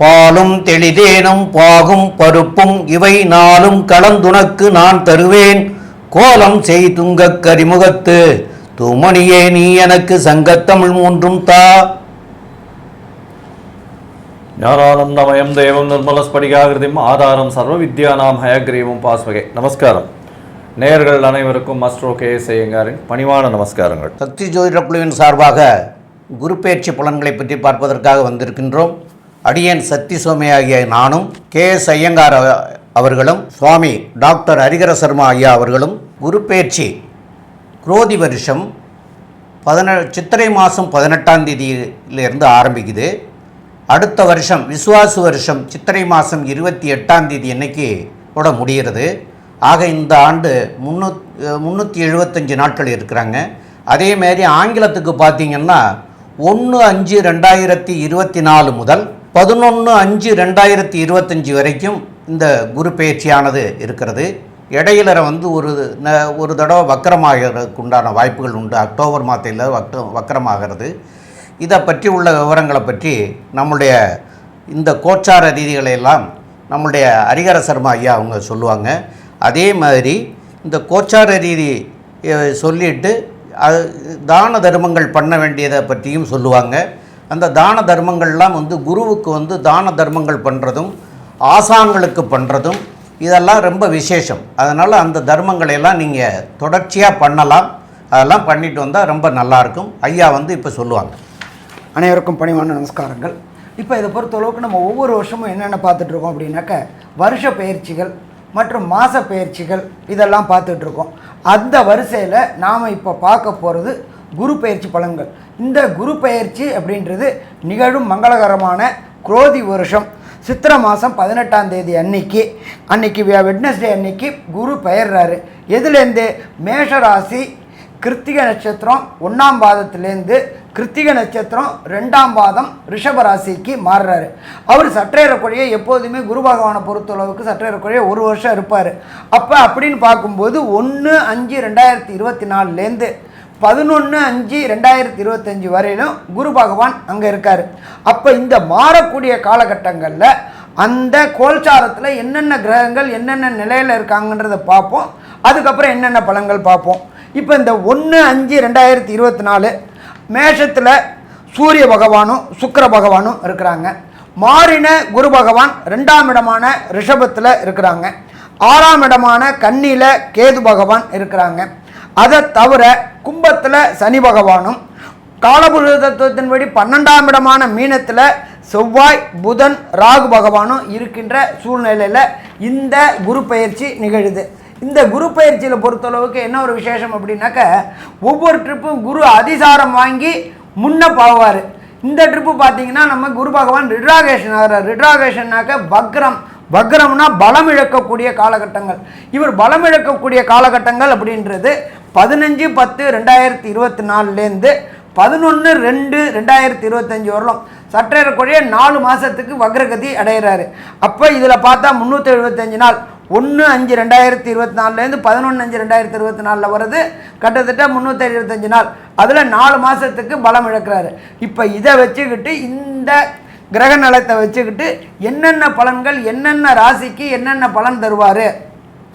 பாலும் தெளிதேனும் பாகும் பருப்பும் இவை நாளும் கலந்துனக்கு நான் தருவேன். கோலம் செய் துங்கக் கரிமுகத்து தூமணியே நீ எனக்கு சங்கத்தமிழ் மூன்றும் தா. ஞானானந்தமயம் தேவம் நிர்மலஸ்படிகாகிருதிம் ஆதாரம் சர்வ வித்யானாம் ஹயக்ரீவம் பாஸ்வகே. நமஸ்காரம். நேயர்கள் அனைவருக்கும் அஸ்ட்ரோ கே எஸ் ஐயங்காரின் பணிவான நமஸ்காரங்கள். சக்தி ஜோதிட குழுவின் சார்பாக குரு பெயர்ச்சி பலன்களை பற்றி பார்ப்பதற்காக வந்திருக்கின்றோம். அடியன் சக்தி சுவாமி ஆகிய நானும் கே எஸ் ஐயங்கார் அவர்களும் சுவாமி டாக்டர் ஹரிகர சர்மா ஐயா அவர்களும் குரு குரோதி வருஷம் பதின சித்திரை மாதம் பதினெட்டாம் தேதியிலிருந்து ஆரம்பிக்குது. அடுத்த வருஷம் விசுவாசு வருஷம் சித்திரை மாதம் இருபத்தி எட்டாம் தேதி அன்னைக்கு கூட முடிகிறது. ஆக இந்த ஆண்டு முன்னூ முந்நூற்றி எழுபத்தஞ்சு நாட்கள் இருக்கிறாங்க. அதேமாரி ஆங்கிலத்துக்கு பார்த்திங்கன்னா ஒன்று அஞ்சு ரெண்டாயிரத்தி இருபத்தி நாலு முதல் பதினொன்று அஞ்சு ரெண்டாயிரத்தி இருபத்தஞ்சி வரைக்கும் இந்த குரு பயிற்சியானது இருக்கிறது. இடையில வந்து ஒரு ந- ஒரு தடவை வக்கரமாகிறதுக்கு உண்டான வாய்ப்புகள் உண்டு. அக்டோபர் மாதத்தில் வக்க வக்கரமாகிறது. இதை பற்றி உள்ள விவரங்களை பற்றி நம்முடைய இந்த கோச்சார ரீதிகளை எல்லாம் நம்முடைய ஹரிகர சர்மா ஐயா அவங்க சொல்லுவாங்க. அதே மாதிரி இந்த கோச்சார ரீதி சொல்லிட்டு அது தான தர்மங்கள் பண்ண வேண்டியதை பற்றியும் சொல்லுவாங்க. அந்த தான தர்மங்கள்லாம் வந்து குருவுக்கு வந்து தான தர்மங்கள் பண்ணுறதும் ஆசான்களுக்கு பண்ணுறதும் இதெல்லாம் ரொம்ப விசேஷம். அதனால் அந்த தர்மங்களை எல்லாம் நீங்கள் தொடர்ச்சியாக பண்ணலாம். அதெல்லாம் பண்ணிட்டு வந்தால் ரொம்ப நல்லாயிருக்கும். ஐயா வந்து இப்போ சொல்லுவாங்க. அனைவருக்கும் பணிவான நமஸ்காரங்கள். இப்போ இதை பொறுத்தளவுக்கு நம்ம ஒவ்வொரு வருஷமும் என்னென்ன பார்த்துட்ருக்கோம் அப்படின்னாக்க வருஷ பயிற்சிகள் மற்றும் மாத பயிற்சிகள் இதெல்லாம் பார்த்துட்ருக்கோம். அந்த வரிசையில் நாம் இப்போ பார்க்க போகிறது குரு பயிற்சி பலன்கள். இந்த குரு பயிற்சி அப்படின்றது நிகழும் மங்களகரமான குரோதி வருஷம். சித்திரை மாதம் பதினெட்டாம் தேதி அன்னைக்கு அன்னைக்கு வெட்னஸ்டே அன்னைக்கு குரு பெயர்றாரு. எதுலேருந்து மேஷராசி கிருத்திகை நட்சத்திரம் ஒன்றாம் பாதத்துலேருந்து கிருத்திகை நட்சத்திரம் ரெண்டாம் பாதம் ரிஷபராசிக்கு மாறுறாரு. அவர் சற்றேறக்குறைய எப்போதுமே குரு பகவானை பொறுத்தளவுக்கு சற்றேறக்குறைய ஒரு வருஷம் இருப்பார். அப்போ அப்படின்னு பார்க்கும்போது ஒன்று அஞ்சு ரெண்டாயிரத்தி இருபத்தி நாலுலேருந்து பதினொன்று அஞ்சு ரெண்டாயிரத்தி இருபத்தஞ்சி வரையிலும் குரு பகவான் அங்கே இருக்கார். அப்போ இந்த மாறக்கூடிய காலகட்டங்களில் அந்த கோல்சாரத்தில் என்னென்ன கிரகங்கள் என்னென்ன நிலையில் இருக்காங்கன்றதை பார்ப்போம். அதுக்கப்புறம் என்னென்ன பலன்கள் பார்ப்போம். இப்போ இந்த ஒன்று அஞ்சு ரெண்டாயிரத்தி இருபத்தி நாலு மேஷத்தில் சூரிய பகவானும் சுக்கர பகவானும் இருக்கிறாங்க. மாறின குரு பகவான் ரெண்டாம் இடமான ரிஷபத்தில் இருக்கிறாங்க. ஆறாம் இடமான கன்னியில் கேது பகவான் இருக்கிறாங்க. அதை தவிர கும்பத்தில் சனி பகவானும் காலபுருஷ தத்துவத்தின்படி பன்னெண்டாம் இடமான மீனத்தில் செவ்வாய் புதன் ராகு பகவானும் இருக்கின்ற சூழ்நிலையில் இந்த குரு பயிற்சி நிகழுது. இந்த குரு பயிற்சியில் பொறுத்தளவுக்கு என்ன ஒரு விசேஷம் அப்படின்னாக்க ஒவ்வொரு ட்ரிப்பும் குரு அதிசாரம் வாங்கி முன்ன போவார். இந்த ட்ரிப்பு பார்த்தீங்கன்னா நம்ம குரு பகவான் ரிட்ராகேஷன் ஆகிறார். ரிட்ராகேஷன்னாக்க வக்ரம். வக்ரம்னா பலம் இழக்கக்கூடிய காலகட்டங்கள். இவர் பலம் இழக்கக்கூடிய காலகட்டங்கள் அப்படின்றது பதினஞ்சு பத்து ரெண்டாயிரத்தி இருபத்தி நாலுலேருந்து பதினொன்று ரெண்டு ரெண்டாயிரத்தி இருபத்தஞ்சி வரலாம். சற்றேறக்குறைய நாலு மாதத்துக்கு வக்ரகதி அடைகிறாரு அப்போ இதில் பார்த்தா முந்நூற்றி எழுபத்தஞ்சு நாள். ஒன்று அஞ்சு ரெண்டாயிரத்தி இருபத்தி நாலுலேருந்து பதினொன்று அஞ்சு ரெண்டாயிரத்தி இருபத்தி நாலில் வருது கிட்டத்தட்ட முந்நூற்றி எழுபத்தஞ்சு நாள். அதில் நாலு மாதத்துக்கு பலம் இழக்கிறாரு. இப்போ இதை வச்சுக்கிட்டு இந்த கிரக நலத்தை வச்சுக்கிட்டு என்னென்ன பலன்கள் என்னென்ன ராசிக்கு என்னென்ன பலன் தருவார்?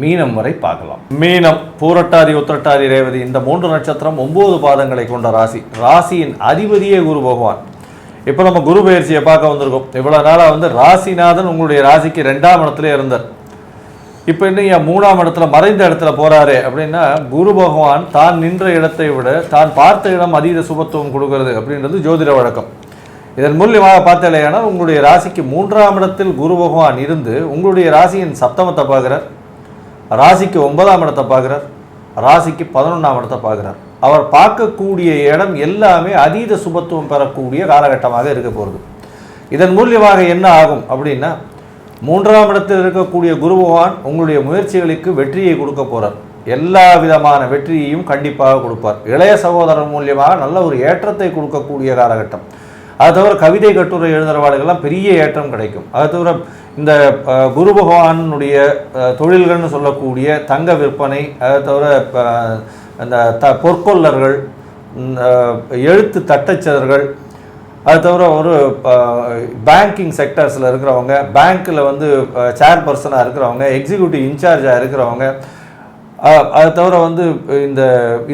மீனம் வரை பார்க்கலாம். மீனம் பூரட்டாதி உத்திரட்டாதி ரேவதி இந்த மூன்று நட்சத்திரம் ஒன்பது பாதங்களை கொண்ட ராசி. ராசியின் அதிபதியே குரு பகவான். இப்போ நம்ம குரு பயிற்சியை பார்க்க வந்திருக்கோம். இவ்வளோ நாளாக வந்து ராசிநாதன் உங்களுடைய ராசிக்கு ரெண்டாம் இடத்துல இருந்தார். இப்போ இன்னும் மூணாம் இடத்துல மறைந்த இடத்துல போகிறாரு அப்படின்னா குரு பகவான் தான் நின்ற இடத்தை விட தான் பார்த்த இடம் அதீத சுபத்துவம் கொடுக்கறது அப்படின்றது ஜோதிட வழக்கம். இதன் மூலியமாக பார்த்தாலேயானால் உங்களுடைய ராசிக்கு மூன்றாம் இடத்தில் குரு பகவான் இருந்து உங்களுடைய ராசியின் சப்தமத்தை பார்க்குறார். ராசிக்கு ஒன்பதாம் இடத்தை பார்க்குறார். ராசிக்கு பதினொன்றாம் இடத்தை பார்க்குறார். அவர் பார்க்கக்கூடிய இடம் எல்லாமே அதீத சுபத்துவம் பெறக்கூடிய காலகட்டமாக இருக்க போகிறது இதன் மூலியமாக என்ன ஆகும் அப்படின்னா மூன்றாம் இடத்தில் இருக்கக்கூடிய குரு பகவான் உங்களுடைய முயற்சிகளுக்கு வெற்றியை கொடுக்க போகிறார் எல்லா விதமான வெற்றியையும் கண்டிப்பாக கொடுப்பார். இளைய சகோதரர் மூலியமாக நல்ல ஒரு ஏற்றத்தை கொடுக்கக்கூடிய காலகட்டம். அது தவிர கவிதை கட்டுரை எழுதுகிறவாளுக்கெல்லாம் பெரிய ஏற்றம் கிடைக்கும். அது தவிர இந்த குரு பகவானுடைய தொழில்கள்னு சொல்லக்கூடிய தங்க விற்பனை அதை தவிர அஹ், அந்த த பொற்கொல்லர்கள் எழுத்து தட்டச்சதர்கள் அது தவிர ஒரு பேங்கிங் செக்டர்ஸில் இருக்கிறவங்க பேங்க்கில் வந்து சேர்பர்சனாக இருக்கிறவங்க எக்ஸிக்யூட்டிவ் இன்சார்ஜாக இருக்கிறவங்க அது தவிர வந்து இந்த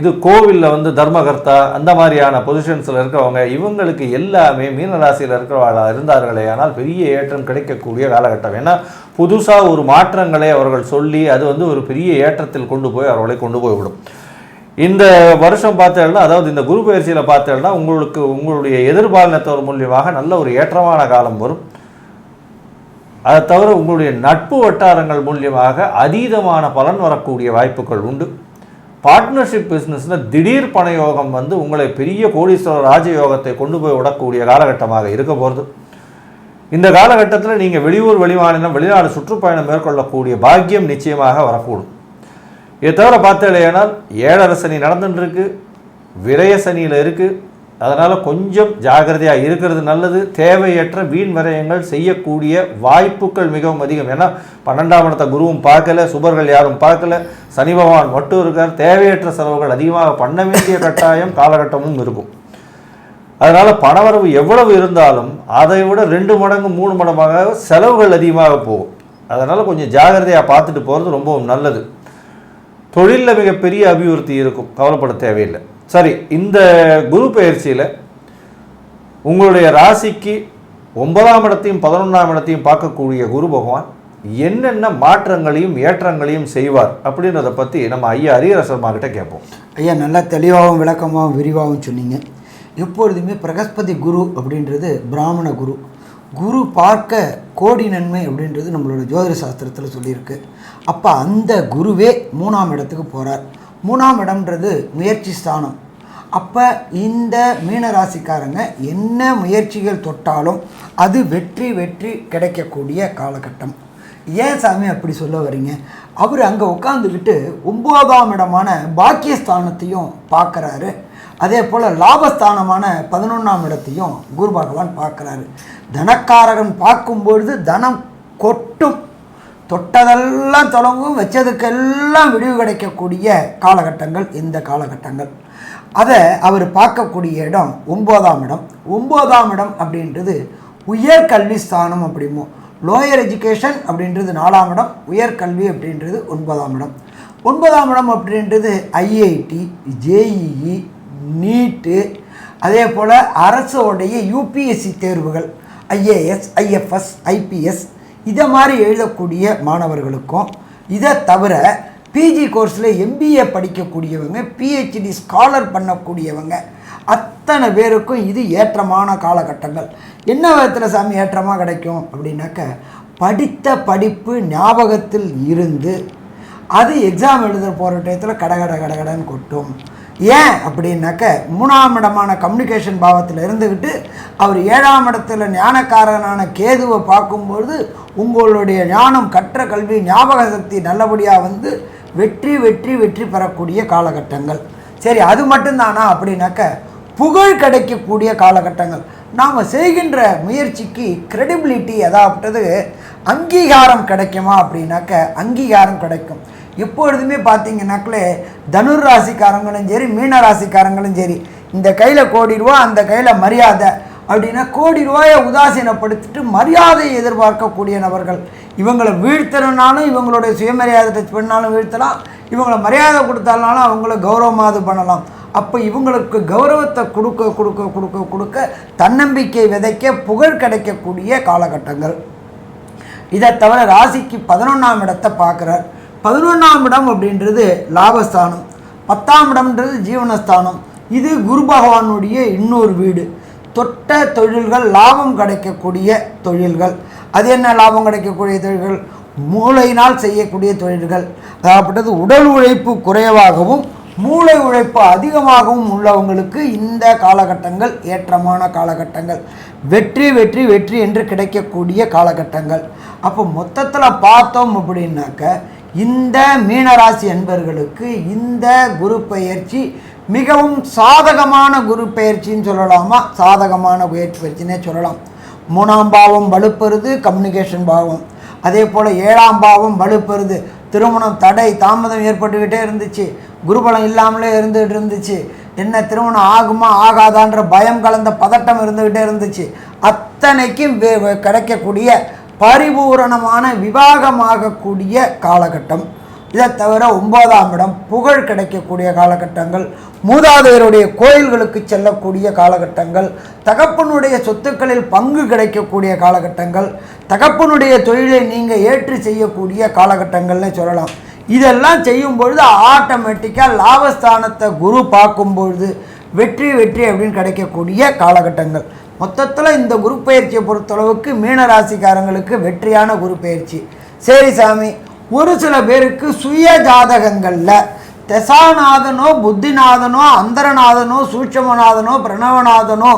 இது கோவிலில் வந்து தர்மகர்த்தா அந்த மாதிரியான பொசிஷன்ஸில் இருக்கிறவங்க இவங்களுக்கு எல்லாமே மீனராசியில் இருக்கிறவங்களா இருந்தார்களே ஆனால் பெரிய ஏற்றம் கிடைக்கக்கூடிய காலகட்டம். ஏன்னா புதுசாக ஒரு மாற்றங்களை அவர்கள் சொல்லி அது வந்து ஒரு பெரிய ஏற்றத்தில் கொண்டு போய் அவர்களை கொண்டு போய்விடும் இந்த வருஷம் பார்த்தேன்னா அதாவது இந்த குரு பயிற்சியில் பார்த்தேன்னா உங்களுக்கு உங்களுடைய எதிர்பாலினத்தவர் மூலியமாக நல்ல ஒரு ஏற்றமான காலம் வரும். அதை தவிர உங்களுடைய நட்பு வட்டாரங்கள் மூலியமாக அதீதமான பலன் வரக்கூடிய வாய்ப்புகள் உண்டு. பார்ட்னர்ஷிப் பிஸ்னஸில் திடீர் பணயோகம் வந்து உங்களை பெரிய கோடீஸ்வரர் ராஜயோகத்தை கொண்டு போய் விடக்கூடிய காலகட்டமாக இருக்க போகிறது இந்த காலகட்டத்தில் நீங்கள் வெளியூர் வெளிமாநிலம் வெளிநாடு சுற்றுப்பயணம் மேற்கொள்ளக்கூடிய பாக்கியம் நிச்சயமாக வரக்கூடும். இதை தவிர பார்த்தீங்கன்னா ஏழரை சனி நடந்துட்டுருக்கு விரய சனியில் இருக்குது அதனால் கொஞ்சம் ஜாகிரதையாக இருக்கிறது நல்லது. தேவையற்ற வீண் விரயங்கள் செய்யக்கூடிய வாய்ப்புகள் மிகவும் அதிகம். ஏன்னா பன்னெண்டாம் இடத்த குருவும் பார்க்கல சுபர்கள் யாரும் பார்க்கல. சனி பகவான் மட்டும் இருக்கார். தேவையற்ற செலவுகள் அதிகமாக பண்ண வேண்டிய கட்டாயம் காலகட்டமும் இருக்கும். அதனால் பணவரவு எவ்வளவு இருந்தாலும் அதை விட ரெண்டு மடங்கு மூணு மடங்காக செலவுகள் அதிகமாக போகும். அதனால் கொஞ்சம் ஜாகிரதையாக பார்த்துட்டு போகிறது ரொம்பவும் நல்லது. தொழிலில் மிகப்பெரிய அபிவிருத்தி இருக்கும். கவலைப்பட தேவையில்லை. சரி இந்த குரு பயிற்சியில் உங்களுடைய ராசிக்கு ஒன்பதாம் இடத்தையும் பதினொன்றாம் இடத்தையும் பார்க்கக்கூடிய குரு பகவான் என்னென்ன மாற்றங்களையும் ஏற்றங்களையும் செய்வார் அப்படின்றத பற்றி நம்ம ஐயா ஹரிஹரசர்மா கிட்ட கேட்போம். ஐயா நல்லா தெளிவாகவும் விளக்கமாகவும் விரிவாகவும் சொன்னீங்க. எப்பொழுதுமே பிரகஸ்பதி குரு அப்படின்றது பிராமண குரு. குரு பார்க்க கோடி நன்மை அப்படின்றது நம்மளோட ஜோதிட சாஸ்திரத்தில் சொல்லியிருக்கு. அப்போ அந்த குருவே மூணாம் இடத்துக்கு போகிறார் மூணாம் இடம்ன்றது முயற்சி ஸ்தானம். அப்போ இந்த மீனராசிக்காரங்க என்ன முயற்சிகள் தொட்டாலும் அது வெற்றி வெற்றி கிடைக்கக்கூடிய காலகட்டம். ஏன் சாமி அப்படி சொல்ல வரீங்க? அவர் அங்கே உட்காந்துக்கிட்டு ஒம்போதாம் இடமான பாக்கியஸ்தானத்தையும் பார்க்குறாரு. அதே போல் லாபஸ்தானமான பதினொன்றாம் இடத்தையும் குரு பகவான் பார்க்குறாரு. தனக்காரகன் பார்க்கும்பொழுது தனம் கொட்டும் தொட்டதெல்லாம் தொடங்கும் வச்சதுக்கெல்லாம் விடிவு கிடைக்கக்கூடிய காலகட்டங்கள் இந்த காலகட்டங்கள். அதை அவர் பார்க்கக்கூடிய இடம் ஒம்போதாம் இடம். ஒம்போதாம் இடம் அப்படின்றது உயர்கல்வி ஸ்தானம் அப்படிமோ லோயர் எஜுகேஷன் அப்படின்றது நாலாம் இடம் உயர்கல்வி அப்படின்றது ஒன்பதாம் இடம். ஒன்பதாம் இடம் அப்படின்றது ஐஐடி ஜேஇஇ நீட்டு அதே போல் அரசோடைய யூபிஎஸ்சி தேர்வுகள் ஐஏஎஸ் ஐஎஃப்எஸ் ஐபிஎஸ் இதை மாதிரி எழுதக்கூடிய மாணவர்களுக்கும் இதை தவிர பிஜி கோர்ஸில் எம்பிஏ படிக்கக்கூடியவங்க பிஹெச்டி ஸ்காலர் பண்ணக்கூடியவங்க அத்தனை பேருக்கும் இது ஏற்றமான காலகட்டங்கள். என்ன விதத்தில் சாமி ஏற்றமாக கிடைக்கும் அப்படின்னாக்க படித்த படிப்பு ஞாபகத்தில் இருந்து அது எக்ஸாம் எழுத போகிற டயத்தில் கடகட கடகடன்னு கொட்டும். ஏன் அப்படின்னாக்க மூணாம் இடமான கம்யூனிகேஷன் பாவத்தில் இருந்துக்கிட்டு அவர் ஏழாம் இடத்துல ஞானக்காரனான கேதுவை பார்க்கும்பொழுது உங்களுடைய ஞானம் கற்ற கல்வி ஞாபக சக்தி நல்லபடியாக வந்து வெற்றி வெற்றி வெற்றி பெறக்கூடிய காலகட்டங்கள். சரி அது மட்டும்தானா அப்படின்னாக்க புகழ் கிடைக்கக்கூடிய காலகட்டங்கள். நாம் செய்கின்ற முயற்சிக்கு கிரெடிபிலிட்டி அதாவது அங்கீகாரம் கிடைக்குமா அப்படின்னாக்க அங்கீகாரம் கிடைக்கும். எப்பொழுதுமே பார்த்தீங்கன்னாக்களே தனுர் ராசிக்காரங்களும் சரி மீன ராசிக்காரங்களும் சரி இந்த கையில் கோடி ரூபா அந்த கையில் மரியாதை அப்படின்னா கோடி ரூபாயை உதாசீனப்படுத்திட்டு மரியாதையை எதிர்பார்க்கக்கூடிய நபர்கள். இவங்களை வீழ்த்தணுனாலும் இவங்களுடைய சுயமரியாதை டச் பண்ணாலும் வீழ்த்தலாம். இவங்களை மரியாதை கொடுத்தாலும் அவங்கள கௌரவமாக இது பண்ணலாம். அப்போ இவங்களுக்கு கௌரவத்தை கொடுக்க கொடுக்க கொடுக்க கொடுக்க தன்னம்பிக்கை விதைக்க புகழ் கிடைக்கக்கூடிய காலகட்டங்கள். இதை தவிர ராசிக்கு பதினொன்றாம் இடத்தை பார்க்குறார். பதினொன்றாம் இடம் அப்படின்றது லாபஸ்தானம். பத்தாம் இடம்ன்றது ஜீவனஸ்தானம். இது குரு பகவானுடைய இன்னொரு வீடு. தொட்ட தொழில்கள் லாபம் கிடைக்கக்கூடிய தொழில்கள். அது என்ன லாபம் கிடைக்கக்கூடிய தொழில்கள்? மூளையினால் செய்யக்கூடிய தொழில்கள். அதாவது உடல் உழைப்பு குறைவாகவும் மூளை உழைப்பு அதிகமாகவும் உள்ளவங்களுக்கு இந்த காலகட்டங்கள் ஏற்றமான காலகட்டங்கள். வெற்றி வெற்றி வெற்றி என்று கிடைக்கக்கூடிய காலகட்டங்கள். அப்போ மொத்தத்தில் பார்த்தோம் அப்படின்னாக்க இந்த மீனராசி அன்பர்களுக்கு இந்த குரு பயிற்சி மிகவும் சாதகமான குரு பயிற்சின்னு சொல்லலாமா? சாதகமான குரு பயிற்சினே சொல்லலாம். மூணாம் பாவம் வலுப்பெறுது கம்யூனிகேஷன் பாவம். அதே போல் ஏழாம் பாவம் வலுப்பெறுது. திருமணம் தடை தாமதம் ஏற்பட்டுக்கிட்டே இருந்துச்சு. குருபலம் இல்லாமலே இருந்துகிட்டு இருந்துச்சு. என்ன திருமணம் ஆகுமா ஆகாதான்ற பயம் கலந்த பதட்டம் இருந்துக்கிட்டே இருந்துச்சு. அத்தனைக்கும் வே- கிடைக்கக்கூடிய பரிபூரணமான விவாகமாகக்கூடிய காலகட்டம். இதை தவிர ஒன்பதாம் இடம் புகழ் கிடைக்கக்கூடிய காலகட்டங்கள் மூதாதையருடைய கோயில்களுக்கு செல்லக்கூடிய காலகட்டங்கள் தகப்பனுடைய சொத்துக்களில் பங்கு கிடைக்கக்கூடிய காலகட்டங்கள் தகப்பனுடைய தொழிலை நீங்கள் ஏற்று செய்யக்கூடிய காலகட்டங்கள்னு சொல்லலாம். இதெல்லாம் செய்யும் பொழுது ஆட்டோமேட்டிக்காக லாபஸ்தானத்தை குரு பார்க்கும் பொழுது வெற்றி வெற்றி அப்படின்னு கிடைக்கக்கூடிய காலகட்டங்கள். மொத்தத்தில் இந்த குரு பயிற்சியை பொறுத்தளவுக்கு மீன ராசிக்காரங்களுக்கு வெற்றியான குரு பயிற்சி. சரி சாமி ஒரு சில பேருக்கு சுய ஜாதகங்களில் தசாநாதனோ புத்திநாதனோ அந்தரநாதனோ சூட்சமநாதனோ பிரணவநாதனோ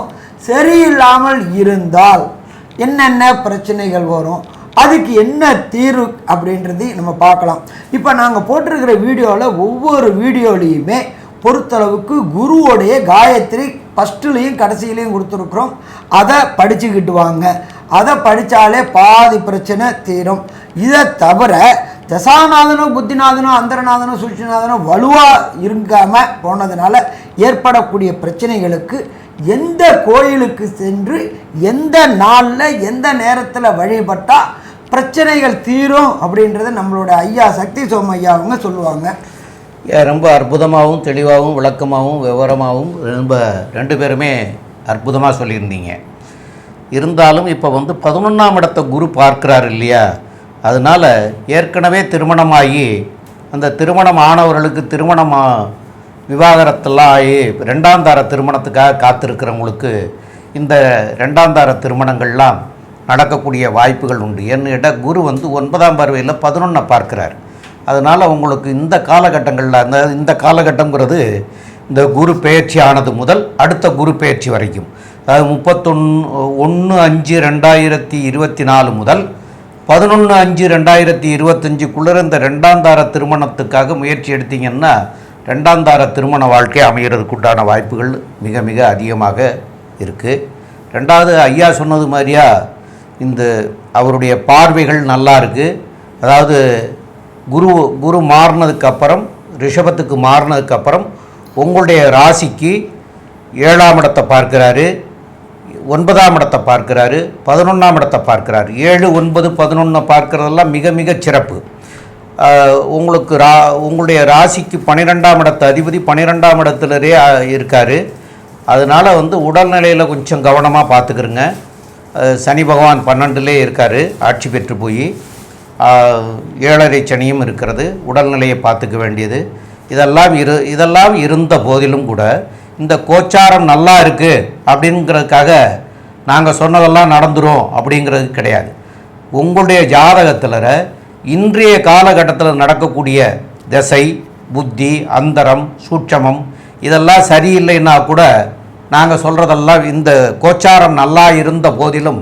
சரியில்லாமல் இருந்தால் என்னென்ன பிரச்சனைகள் வரும் அதுக்கு என்ன தீர்வு அப்படின்றது நம்ம பார்க்கலாம். இப்போ நாங்கள் போட்டிருக்கிற வீடியோவில் ஒவ்வொரு வீடியோலையுமே பொறுத்தளவுக்கு குருவோடைய காயத்ரி ஃபஸ்ட்டுலேயும் கடைசியிலையும் கொடுத்துருக்குறோம். அதை படிச்சுக்கிட்டு வாங்க அதை படித்தாலே பாதி பிரச்சனை தீரும். இதை தவிர தசாநாதனோ புத்திநாதனோ அந்தரநாதனோ சூழ்ச்சிநாதனோ வலுவாக இருக்காமல் போனதுனால ஏற்படக்கூடிய பிரச்சனைகளுக்கு எந்த கோயிலுக்கு சென்று எந்த நாளில் எந்த நேரத்தில் வழிபட்டால் பிரச்சனைகள் தீரும் அப்படின்றத நம்மளோட ஐயா சக்தி சோம ஐயா அவங்க சொல்லுவாங்க. ரொம்ப அற்புதமாகவும் தெளிவாகவும் விளக்கமாகவும் விவரமாகவும் ரொம்ப ரெண்டு பேருமே அற்புதமாக சொல்லியிருந்தீங்க. இருந்தாலும் இப்போ வந்து பதினொன்றாம் இடத்த குரு பார்க்குறாரு இல்லையா? அதனால் ஏற்கனவே திருமணமாகி அந்த திருமணம் ஆனவர்களுக்கு திருமணம் ஆ- விவாகரத்தெல்லாம் ஆகி ரெண்டாம் தார திருமணத்துக்காக காத்திருக்கிறவங்களுக்கு இந்த ரெண்டாம் தார திருமணங்கள்லாம் நடக்கக்கூடிய வாய்ப்புகள் உண்டு. என்னிட குரு வந்து ஒன்பதாம் பார்வையில் பதினொன்றை பார்க்கிறார். அதனால் உங்களுக்கு இந்த காலகட்டங்களில் அந்த இந்த காலகட்டங்கிறது இந்த குரு பெயர்ச்சி ஆனது முதல் அடுத்த குரு பெயர்ச்சி வரைக்கும். அதாவது முப்பத்தொன்று ஒன்று அஞ்சு ரெண்டாயிரத்தி இருபத்தி நாலு முதல் பதினொன்று அஞ்சு ரெண்டாயிரத்தி இருபத்தஞ்சுக்குள்ளே இந்த ரெண்டாம் தார திருமணத்துக்காக முயற்சி எடுத்தீங்கன்னா ரெண்டாம் தார திருமண வாழ்க்கை அமைகிறதுக்கு உண்டான வாய்ப்புகள் மிக மிக அதிகமாக இருக்குது ரெண்டாவது ஐயா சொன்னது மாதிரியா இந்த அவருடைய பார்வைகள் நல்லா இருக்குது அதாவது குரு குரு மாறினதுக்கப்புறம் ரிஷபத்துக்கு மாறினதுக்கப்புறம் உங்களுடைய ராசிக்கு ஏழாம் இடத்தை பார்க்கிறாரு ஒன்பதாம் இடத்தை பார்க்கிறாரு பதினொன்றாம் இடத்தை பார்க்கிறாரு. ஏழு ஒன்பது பதினொன்று பார்க்குறதெல்லாம் மிக மிக சிறப்பு. உங்களுக்கு ரா உங்களுடைய ராசிக்கு பன்னிரெண்டாம் இடத்து அதிபதி பன்னிரெண்டாம் இடத்துலரே இருக்கார். அதனால் வந்து உடல்நிலையில் கொஞ்சம் கவனமாக பார்த்துக்கிறங்க சனி பகவான் பன்னெண்டுலேயே இருக்கார் ஆட்சி பெற்று போய். ஏழரை சனியும் இருக்கிறது. உடல்நிலையை பார்த்துக்க வேண்டியது. இதெல்லாம் இரு இதெல்லாம் இருந்த போதிலும் கூட இந்த கோச்சாரம் நல்லா இருக்குது அப்படிங்கிறதுக்காக நாங்கள் சொன்னதெல்லாம் நடந்துரும் அப்படிங்கிறது கிடையாது. உங்களுடைய ஜாதகத்தில் இன்றைய காலகட்டத்தில் நடக்கக்கூடிய திசை புத்தி அந்தரம் சூட்சமம் இதெல்லாம் சரியில்லைன்னா கூட நாங்கள் சொல்கிறதெல்லாம் இந்த கோச்சாரம் நல்லா இருந்த போதிலும்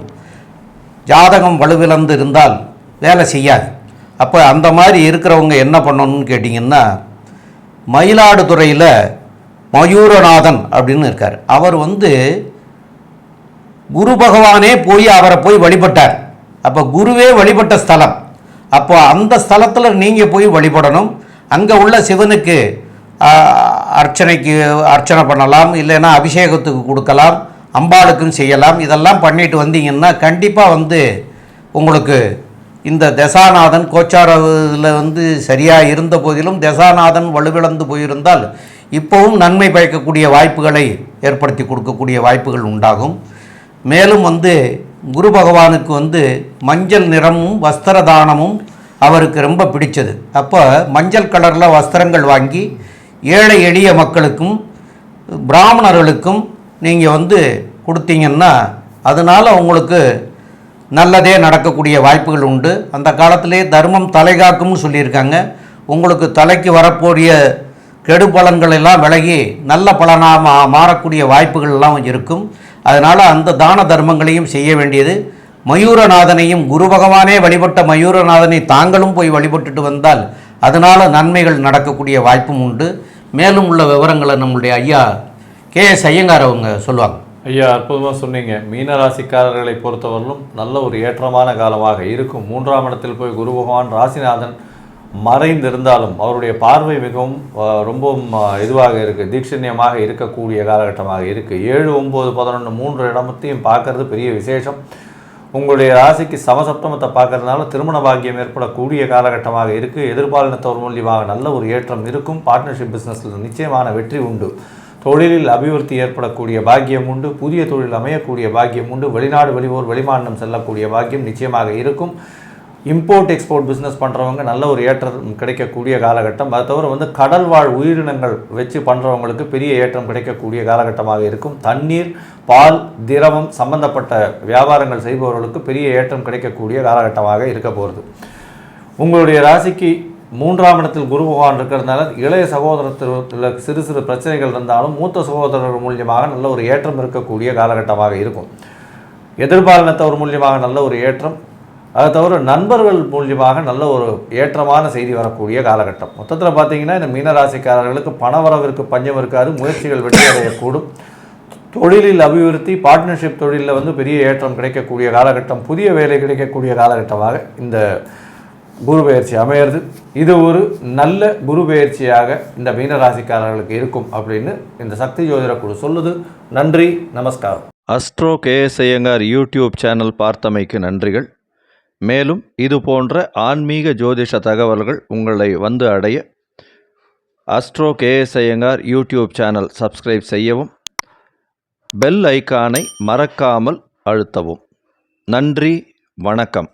ஜாதகம் வலுவிழந்து இருந்தால் வேலை செய்யாது. அப்போ அந்த மாதிரி இருக்கிறவங்க என்ன பண்ணணும்னு கேட்டிங்கன்னா மயிலாடுதுறையில் மயூரநாதன் அப்படின்னு இருக்கார். அவர் வந்து குரு பகவானே போய் அவரை போய் வழிபட்டார். அப்போ குருவே வழிபட்ட ஸ்தலம். அப்போ அந்த ஸ்தலத்தில் நீங்கள் போய் வழிபடணும். அங்கே உள்ள சிவனுக்கு அர்ச்சனைக்கு அர்ச்சனை பண்ணலாம். இல்லைன்னா அபிஷேகத்துக்கு கொடுக்கலாம். அம்பாளுக்கும் செய்யலாம். இதெல்லாம் பண்ணிட்டு வந்தீங்கன்னா கண்டிப்பாக வந்து உங்களுக்கு இந்த தசாநாதன் கோச்சாரத்தில் வந்து சரியாக இருந்த போதிலும் தசாநாதன் வலுவிழந்து போயிருந்தால் இப்போவும் நன்மை பயக்கக்கூடிய வாய்ப்புகளை ஏற்படுத்தி கொடுக்கக்கூடிய வாய்ப்புகள் உண்டாகும். மேலும் வந்து குரு பகவானுக்கு வந்து மஞ்சள் நிறமும் வஸ்திர தானமும் அவருக்கு ரொம்ப பிடிச்சது. அப்போ மஞ்சள் கலரில் வஸ்திரங்கள் வாங்கி ஏழை எளிய மக்களுக்கும் பிராமணர்களுக்கும் நீங்கள் வந்து கொடுத்தீங்கன்னா அதனால் அவங்களுக்கு நல்லதே நடக்கக்கூடிய வாய்ப்புகள் உண்டு. அந்த காலத்திலே தர்மம் தலைகாக்கும்னு சொல்லியிருக்காங்க. உங்களுக்கு தலைக்கு வரக்கூடிய கெடு பலன்கள் எல்லாம் விலகி நல்ல பலனாக மா மாறக்கூடிய வாய்ப்புகள் எல்லாம் இருக்கும். அதனால் அந்த தான தர்மங்களையும் செய்ய வேண்டியது. மயூரநாதனையும் குரு பகவானே வழிபட்ட மயூரநாதனை தாங்களும் போய் வழிபட்டுட்டு வந்தால் அதனால் நன்மைகள் நடக்கக்கூடிய வாய்ப்பும் உண்டு. மேலும் உள்ள விவரங்களை நம்மளுடைய ஐயா கே எஸ் ஐயங்கார் அவங்க சொல்லுவாங்க. ஐயா அற்புதமாக சொன்னீங்க. மீனராசிக்காரர்களை பொறுத்தவரையிலும் நல்ல ஒரு ஏற்றமான காலமாக இருக்கும். மூன்றாம் இடத்தில் போய் குரு பகவான் ராசிநாதன் மறைந்திருந்தாலும் அவருடைய பார்வை மிகவும் ரொம்பவும் இதுவாக இருக்குது தீட்சண்யமாக இருக்கக்கூடிய காலகட்டமாக இருக்குது ஏழு ஒம்பது பதினொன்று மூன்று இடமத்தையும் பார்க்கறது பெரிய விசேஷம். உங்களுடைய ராசிக்கு சமசப்தமத்தை பார்க்கறதுனால திருமண பாக்கியம் ஏற்படக்கூடிய காலகட்டமாக இருக்குது எதிர்பாலினத்தவர் மூலியமாக நல்ல ஒரு ஏற்றம் இருக்கும். பார்ட்னர்ஷிப் பிஸ்னஸில் நிச்சயமான வெற்றி உண்டு. தொழிலில் அபிவிருத்தி ஏற்படக்கூடிய பாக்கியம் உண்டு புதிய தொழில் அமையக்கூடிய பாக்கியம் உண்டு வெளிநாடு வெளியூர் வெளிமாநிலம் செல்லக்கூடிய பாக்கியம் நிச்சயமாக இருக்கும். இம்போர்ட் எக்ஸ்போர்ட் பிஸ்னஸ் பண்ணுறவங்க நல்ல ஒரு ஏற்றம் கிடைக்கக்கூடிய காலகட்டம். அது தவிர வந்து கடல் வாழ் உயிரினங்கள் வச்சு பண்ணுறவங்களுக்கு பெரிய ஏற்றம் கிடைக்கக்கூடிய காலகட்டமாக இருக்கும். தண்ணீர் பால் திரவம் சம்பந்தப்பட்ட வியாபாரங்கள் செய்பவர்களுக்கு பெரிய ஏற்றம் கிடைக்கக்கூடிய காலகட்டமாக இருக்க போகிறது உங்களுடைய ராசிக்கு மூன்றாம் இடத்தில் குரு பகவான் இருக்கிறதுனால இளைய சகோதரத்தில் சிறு சிறு பிரச்சனைகள் இருந்தாலும் மூத்த சகோதரர்கள் மூலியமாக நல்ல ஒரு ஏற்றம் இருக்கக்கூடிய காலகட்டமாக இருக்கும். எதிர்பாலினத்தவர் மூலியமாக நல்ல ஒரு ஏற்றம் அதை தவிர நண்பர்கள் மூலியமாக நல்ல ஒரு ஏற்றமான செய்தி வரக்கூடிய காலகட்டம். மொத்தத்தில் பார்த்தீங்கன்னா இந்த மீனராசிக்காரர்களுக்கு பணவரவிற்கு பஞ்சம் இருக்காது முயற்சிகள் வெற்றி அடையக்கூடும். தொழிலில் அபிவிருத்தி பார்ட்னர்ஷிப் தொழிலில் வந்து பெரிய ஏற்றம் கிடைக்கக்கூடிய காலகட்டம் புதிய வேலை கிடைக்கக்கூடிய காலகட்டமாக இந்த குரு பெயர்ச்சி அமையிறது. இது ஒரு நல்ல குரு பெயர்ச்சியாக இந்த மீனராசிக்காரர்களுக்கு இருக்கும் அப்படின்னு இந்த சக்தி ஜோதிட குழு சொல்லுது. நன்றி நமஸ்காரம். Astro KS Iyengar YouTube channel பார்த்தமைக்கு நன்றிகள். மேலும் இது போன்ற ஆன்மீக ஜோதிஷ தகவல்கள் உங்களை வந்து அடைய astro KS Iyengar YouTube channel subscribe செய்யவும் பெல் ஐகானை மறக்காமல் அழுத்தவும். நன்றி வணக்கம்.